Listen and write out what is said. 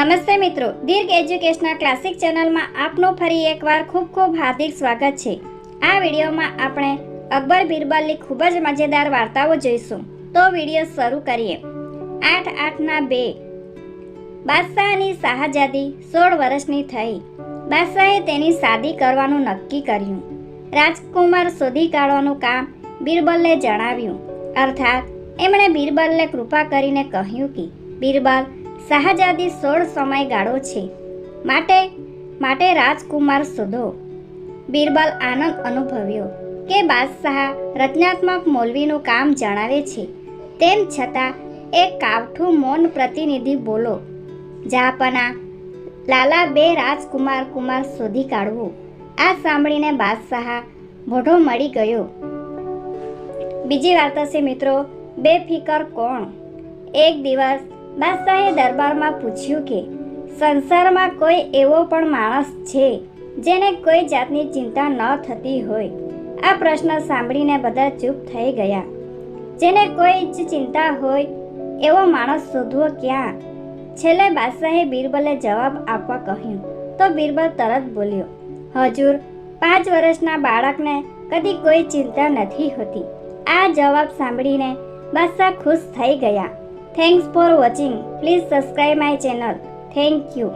નમસ્તે મિત્રો દીર્ઘ educational classic ચેનલમાં આપનું ફરી એકવાર ખૂબ ખૂબ હાર્દિક સ્વાગત છે આ વિડીયોમાં આપણે અકબર બિરબલની ખૂબ જ મજેદાર વાર્તાઓ જોઈશું તો વિડીયો શરૂ કરીએ આઠ આઠના બે બાદશાહની શાહજાદી સોળ વર્ષની થઈ બાદશાહે તેની શાદી કરવાનું નક્કી કર્યું રાજકુમાર શોધી કાઢવાનું કામ બિરબલને જણાવ્યું અર્થાત એમણે બિરબલને કૃપા કરીને કહ્યું કે બિરબલ શાહજાદી સોળ સમયગાળો છે માટે માટે રાજકુમાર શોધો બિરબલ આનંદ અનુભવ્યો કે બાદશાહ રચનાત્મક મૌલવીનું કામ જણાવે છે તેમ છતાં એક કાવઠું મૌન પ્રતિનિધિ બોલો જાપના લાલા બે રાજકુમાર કુમાર શોધી કાઢવું આ સાંભળીને બાદશાહ મોઢો મળી ગયો બીજી વાર્તા છે મિત્રો બે ફિકર કોણ એક દિવસ બાદશાહે દરબારમાં પૂછ્યું કે સંસારમાં કોઈ એવો પણ માણસ છે જેને કોઈ જાતની ચિંતા ન થતી હોય આ પ્રશ્ન સાંભળીને બધા ચૂપ થઈ ગયા જેને કોઈ જ ચિંતા હોય એવો માણસ શોધવો ક્યાં છેલ્લે બાદશાહે બિરબલે જવાબ આપવા કહ્યું તો બિરબલ તરત બોલ્યો હજુર પાંચ વર્ષના બાળકને કદી કોઈ ચિંતા નથી હોતી આ જવાબ સાંભળીને બાદશાહ ખુશ થઈ ગયા Thanks for watching. Please subscribe my channel. Thank you.